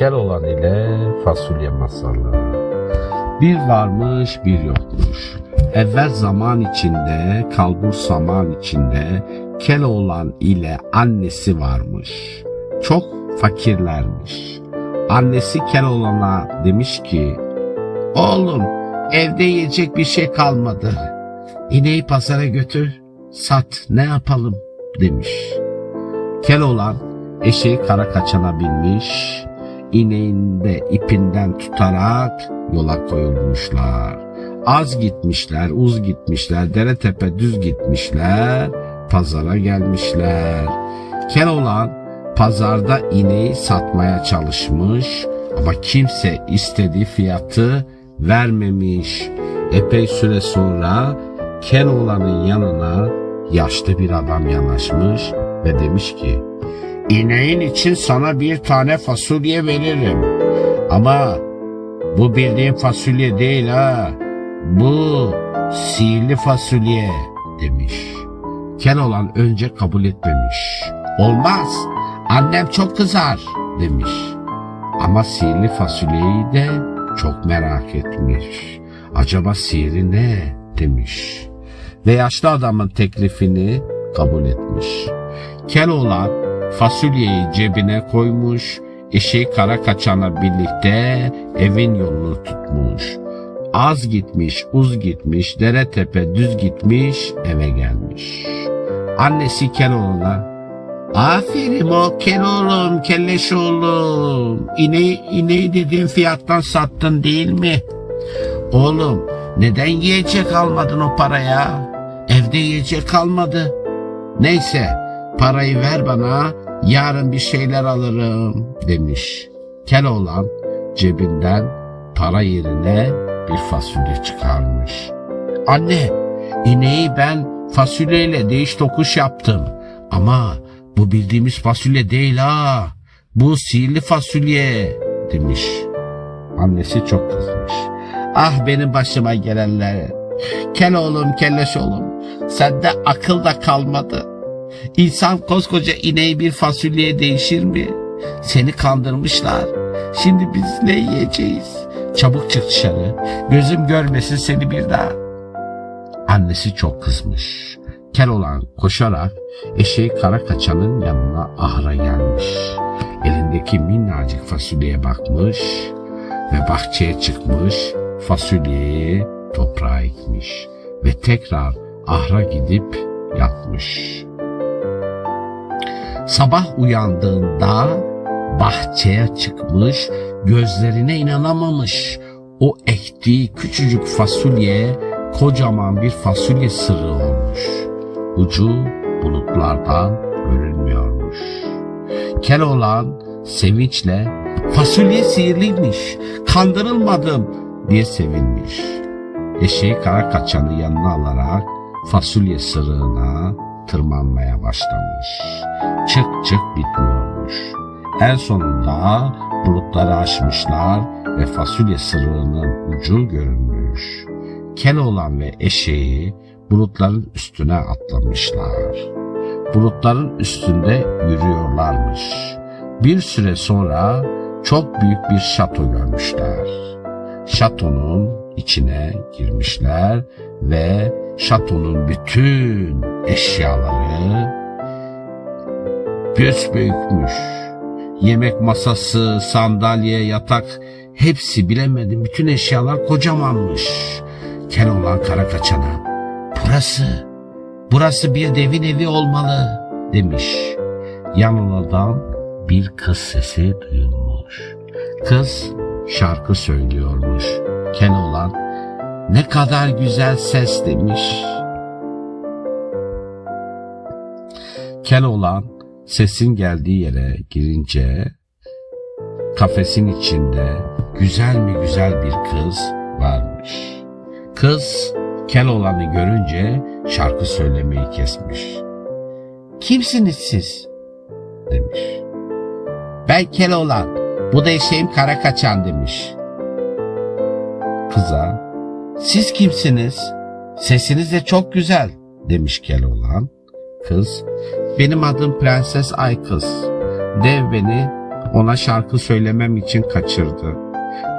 Keloğlan ile Fasulye Masalı Bir varmış bir yokmuş. Evvel zaman içinde, kalbur zaman içinde Keloğlan ile annesi varmış. Çok fakirlermiş. Annesi Keloğlan'a demiş ki, Oğlum evde yiyecek bir şey kalmadı. İneği pazara götür, sat ne yapalım demiş. Keloğlan eşeği kara kaçana binmiş, ineğin de ipinden tutarak yola koyulmuşlar. Az gitmişler, uz gitmişler, dere tepe düz gitmişler, pazara gelmişler. Keloğlan pazarda ineği satmaya çalışmış ama kimse istediği fiyatı vermemiş. Epey süre sonra Keloğlan'ın yanına yaşlı bir adam yanaşmış ve demiş ki İneğin için sana bir tane fasulye veririm. Ama bu bildiğin fasulye değil ha. Bu sihirli fasulye demiş. Keloğlan önce kabul etmemiş. Olmaz. Annem çok kızar demiş. Ama sihirli fasulyeyi de çok merak etmiş. Acaba sihri ne demiş. Ve yaşlı adamın teklifini kabul etmiş. Keloğlan fasulyeyi cebine koymuş, eşeği kara kaçana birlikte evin yolunu tutmuş. Az gitmiş, uz gitmiş, dere tepe düz gitmiş, eve gelmiş. Annesi Keloğlan'a Aferin o Keloğlum, kelleş oğlum. İneği, ineği dediğin fiyattan sattın değil mi? Oğlum neden yiyecek almadın o paraya? Evde yiyecek kalmadı. Neyse parayı ver bana yarın bir şeyler alırım demiş. Keloğlan cebinden para yerine bir fasulye çıkarmış. Anne ineği ben fasulyeyle değiş tokuş yaptım ama bu bildiğimiz fasulye değil ha. Bu sihirli fasulye demiş. Annesi çok kızmış. Ah benim başıma gelenler. Kel oğlum kelleş oğlum. Sende akıl da kalmadı. İnsan koskoca ineği bir fasulyeye değişir mi? Seni kandırmışlar. Şimdi biz ne yiyeceğiz? Çabuk çık dışarı. Gözüm görmesin seni bir daha. Annesi çok kızmış. Keloğlan koşarak eşeği kara kaçanın yanına ahıra gelmiş. Elindeki minnacık fasulyeye bakmış ve bahçeye çıkmış fasulyeyi toprağa ekmiş ve tekrar ahra gidip yatmış. Sabah uyandığında bahçeye çıkmış, gözlerine inanamamış. O ektiği küçücük fasulye kocaman bir fasulye sırrı olmuş. Ucu bulutlardan görünmüyormuş. Keloğlan sevinçle fasulye sihirliymiş, kandırılmadım diye sevinmiş. Eşeği kara kaçanı yanına alarak fasulye sırığına tırmanmaya başlamış. Çık çık bitmiyormuş. En sonunda bulutları aşmışlar ve fasulye sırığının ucu görünmüş. Keloğlan ve eşeği bulutların üstüne atlamışlar. Bulutların üstünde yürüyorlarmış. Bir süre sonra çok büyük bir şato görmüşler. Şatonun içine girmişler ve şatonun bütün eşyaları büyükmüş. Yemek masası, sandalye, yatak hepsi bilemedim. Bütün eşyalar kocamanmış. Keloğlan kara kaçana. Burası, burası bir devin evi olmalı demiş. Yanıladan bir kız sesi duyulmuş. Kız şarkı söylüyormuş. Keloğlan ne kadar güzel ses demiş. Keloğlan sesin geldiği yere girince kafesin içinde güzel mi güzel bir kız varmış. Kız Keloğlan'ı görünce şarkı söylemeyi kesmiş. Kimsiniz siz? demiş. Ben Keloğlan, bu da eşeğim kara kaçan demiş. Kıza, siz kimsiniz? Sesiniz de çok güzel demiş Keloğlan. Kız, benim adım Prenses Aykız. Dev beni Ona şarkı söylemem için kaçırdı.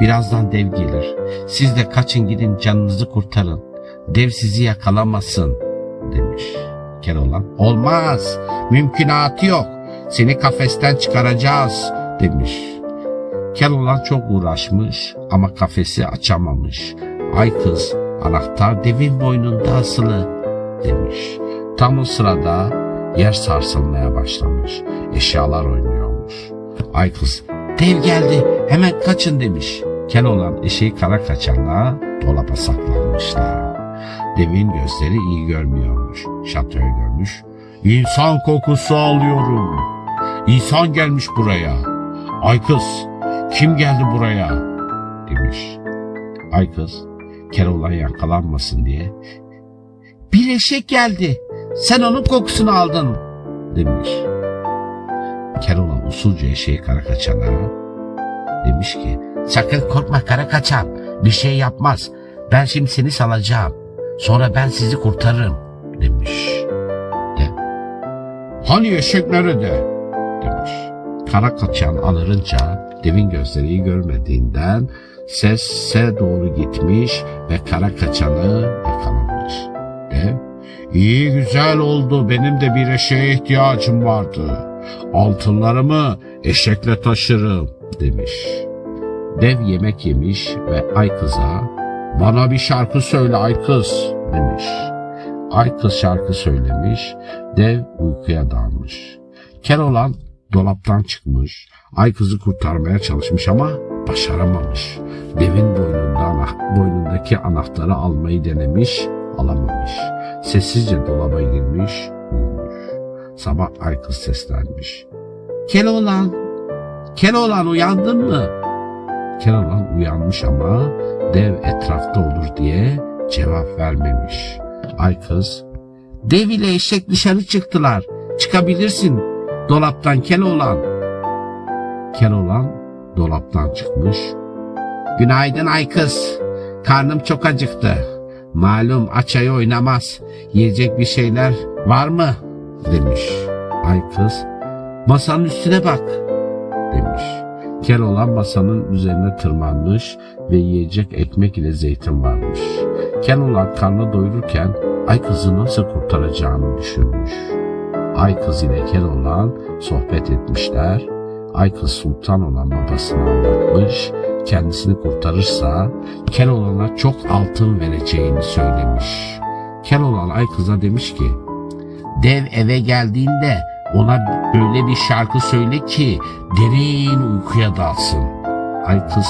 Birazdan dev gelir. Siz de kaçın gidin canınızı kurtarın. Dev sizi yakalamasın demiş. Keloğlan olmaz mümkünatı yok. Seni kafesten çıkaracağız demiş. Keloğlan çok uğraşmış ama kafesi açamamış. Ay kız anahtar devin boynunda asılı demiş. Tam o sırada yer sarsılmaya başlamış. Eşyalar oynuyormuş. Ay kız dev geldi hemen kaçın demiş. Keloğlan eşeği kara kaçanla dolaba saklanmışlar. Devin gözleri iyi görmüyormuş. Şatoyu görmüş. İnsan kokusu alıyorum. İnsan gelmiş buraya. Ay kız kim geldi buraya demiş. Ay kız Keloğlan yakalanmasın diye bir eşek geldi. Sen onun kokusunu aldın demiş. Keloğlan usulca eşeği kara kaçana demiş ki sakın korkma kara kaçan bir şey yapmaz. Ben şimdi seni salacağım. Sonra ben sizi kurtarırım demiş. De. Hani eşek nerede? demiş. Kara kaçan alırınca devin gözleri görmediğinden sese doğru gitmiş ve kara kaçanı yakalamış. Dev, iyi güzel oldu benim de bir eşeğe ihtiyacım vardı. Altınlarımı eşekle taşırım demiş. Dev yemek yemiş ve ay kıza bana bir şarkı söyle ay kız demiş. Ay kız şarkı söylemiş, dev uykuya dalmış. Keloğlan dolaptan çıkmış, ay kızı kurtarmaya çalışmış ama başaramamış. Devin boynunda, boynundaki anahtarı almayı denemiş, alamamış. Sessizce dolaba girmiş, uyumuş. Sabah ay kız seslenmiş. Keloğlan, Keloğlan uyandın mı? Keloğlan uyanmış ama dev etrafta olur diye cevap vermemiş. Ay kız, dev ile eşek dışarı çıktılar. Çıkabilirsin. Dolaptan Keloğlan. Keloğlan dolaptan çıkmış. Günaydın ay kız. Karnım çok acıktı. Malum aç ayı oynamaz. Yiyecek bir şeyler var mı? Demiş. Ay kız, masanın üstüne bak. Demiş. Keloğlan masanın üzerine tırmanmış ve yiyecek ekmek ile zeytin varmış. Keloğlan karnı doyururken ay kızı nasıl kurtaracağını düşünmüş. Ay kız ile Keloğlan sohbet etmişler. Ay kız sultan olan babasını anlatmış. Kendisini kurtarırsa Keloğlan'a çok altın vereceğini söylemiş. Keloğlan ay kıza demiş ki Dev eve geldiğinde ona böyle bir şarkı söyle ki derin uykuya dalsın. Ay kız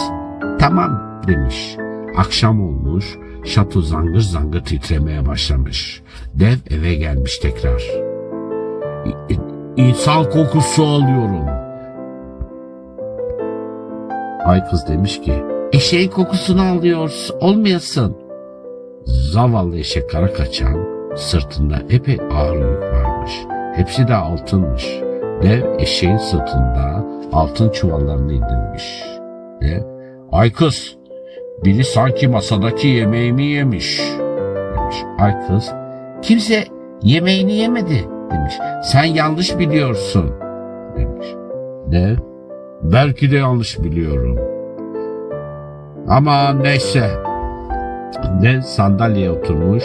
tamam demiş. Akşam olmuş, şato zangır zangır titremeye başlamış. Dev eve gelmiş tekrar. İnsan kokusu alıyorum. Ay kız demiş ki, eşeğin kokusunu alıyoruz, olmayasın. Zavallı eşek kara kaçan, sırtında epey ağır yük varmış. Hepsi de altınmış. Dev eşeğin sırtında altın çuvallarını indirmiş. Dev, ay kız, biri sanki masadaki yemeğimi yemiş. Demiş. Ay kız, kimse yemeğini yemedi demiş. Sen yanlış biliyorsun demiş. Dev, belki de yanlış biliyorum. Ama neyse. Dev sandalyeye oturmuş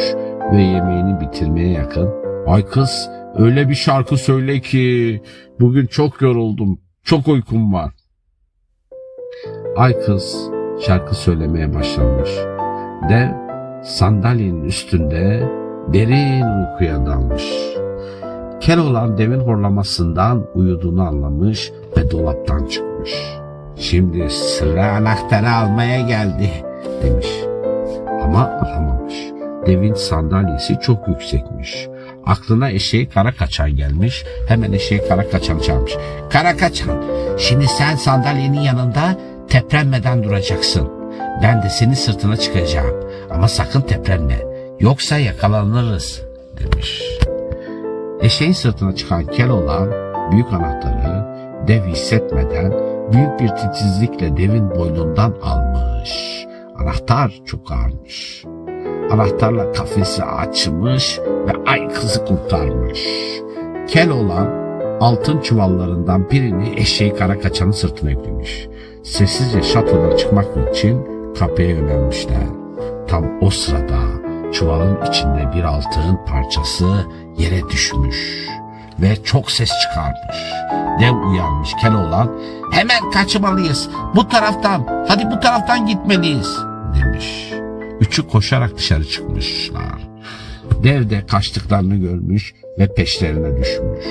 ve yemeğini bitirmeye yakın. Ay kız öyle bir şarkı söyle ki bugün çok yoruldum. Çok uykum var. Ay kız şarkı söylemeye başlamış. Dev sandalyenin üstünde derin uykuya dalmış. Keloğlan devin horlamasından uyuduğunu anlamış ve dolaptan çıkmış. Şimdi sıra anahtarı almaya geldi demiş. Ama alamamış. Devin sandalyesi çok yüksekmiş. Aklına eşeği kara kaçan gelmiş. Hemen eşeği kara kaçan çağırmış. Kara kaçan şimdi sen sandalyenin yanında teprenmeden duracaksın. Ben de senin sırtına çıkacağım. Ama sakın teprenme. Yoksa yakalanırız demiş. Eşeğin sırtına çıkan Keloğlan büyük anahtarı dev hissetmeden büyük bir titizlikle devin boynundan almış. Anahtar çok ağırmış. Anahtarla kafesi açmış ve ay kızı kurtarmış. Keloğlan altın çuvallarından birini eşeği kara kaçanın sırtına yüklemiş. Sessizce şatodan çıkmak için kapıya yönelmişler. Tam o sırada çuvalın içinde bir altın parçası yere düşmüş ve çok ses çıkarmış. Dev uyanmış Keloğlan hemen kaçmalıyız bu taraftan hadi bu taraftan gitmeliyiz demiş. Üçü koşarak dışarı çıkmışlar. Dev de kaçtıklarını görmüş ve peşlerine düşmüş.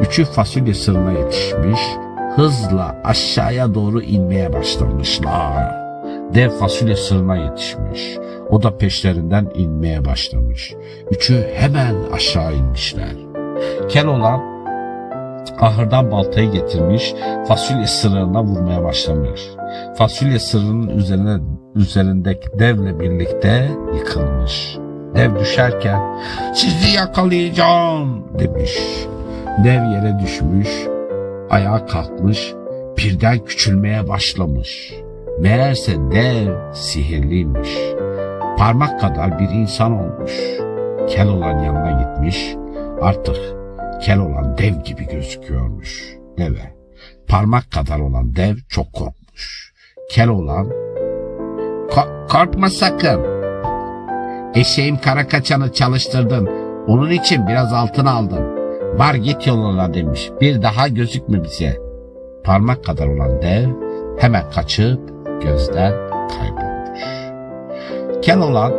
Üçü fasulye sırrına yetişmiş, hızla aşağıya doğru inmeye başlamışlar. Dev fasulye sırrına yetişmiş. O da peşlerinden inmeye başlamış. Üçü hemen aşağı inmişler. Keloğlan ahırdan baltayı getirmiş, fasulye sırığına vurmaya başlamış. Fasulye sırrının üzerine üzerindeki devle birlikte yıkılmış. Dev düşerken sizi yakalayacağım demiş. Dev yere düşmüş, ayağa kalkmış, birden küçülmeye başlamış. Meğerse dev sihirliymiş. Parmak kadar bir insan olmuş. Kel olan yanına gitmiş, artık kel olan dev gibi gözüküyormuş deve. Parmak kadar olan dev çok korkmuş. Kel olan "Ko- korkma sakın. Eşeğim kara kaçanı çalıştırdın. Onun için biraz altın aldım. Var git yoluna demiş. Bir daha gözükme bize. Parmak kadar olan dev hemen kaçıp gözden kaybolmuş. Kel olan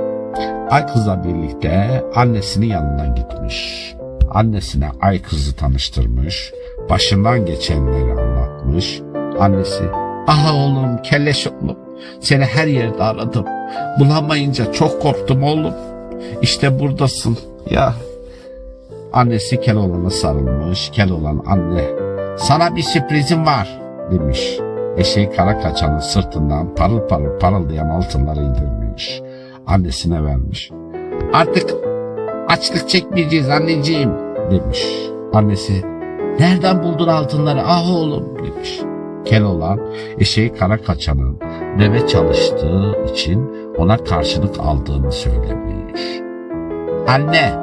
Ay kızla birlikte annesinin yanından gitmiş. Annesine Ay kızı tanıştırmış. Başından geçenleri anlatmış. Annesi aha oğlum kelleş oğlum seni her yerde aradım. Bulamayınca çok korktum oğlum. İşte buradasın ya. Annesi Keloğlan'a sarılmış. Keloğlan anne sana bir sürprizim var demiş. Eşeği kara kaçanın sırtından parıl parıl parıldayan altınları indirmiş. Annesine vermiş. Artık açlık çekmeyeceğiz anneciğim demiş. Annesi nereden buldun altınları ah oğlum demiş. Keloğlan eşeği kara kaçanın deve çalıştığı için ona karşılık aldığını söylemiş. Anne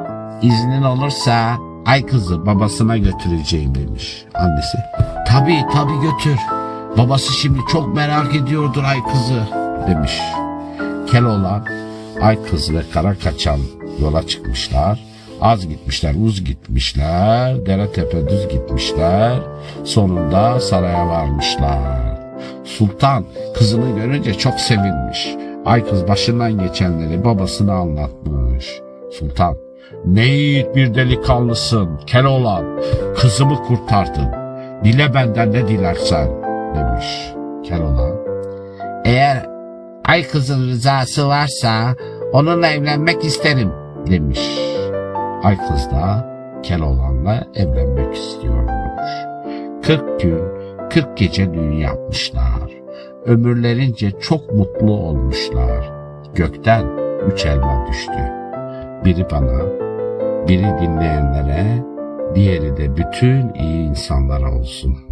iznin olursa ay kızı babasına götüreceğim demiş annesi. Tabii tabii götür. Babası şimdi çok merak ediyordur ay kızı demiş. Keloğlan ay kız ve kara kaçan yola çıkmışlar. Az gitmişler, uz gitmişler, dere tepe düz gitmişler. Sonunda saraya varmışlar. Sultan kızını görünce çok sevinmiş. Ay kız başından geçenleri babasına anlatmış. Sultan, ne yiğit bir delikanlısın Keloğlan, kızımı kurtardın. Dile benden ne dilersen demiş Keloğlan. Eğer ay kızın rızası varsa onunla evlenmek isterim demiş. Ay kız da Keloğlan'la evlenmek istiyormuş. 40 gün 40 gece düğün yapmışlar. Ömürlerince çok mutlu olmuşlar. Gökten üç elma düştü. Biri bana, biri dinleyenlere, diğeri de bütün iyi insanlara olsun.''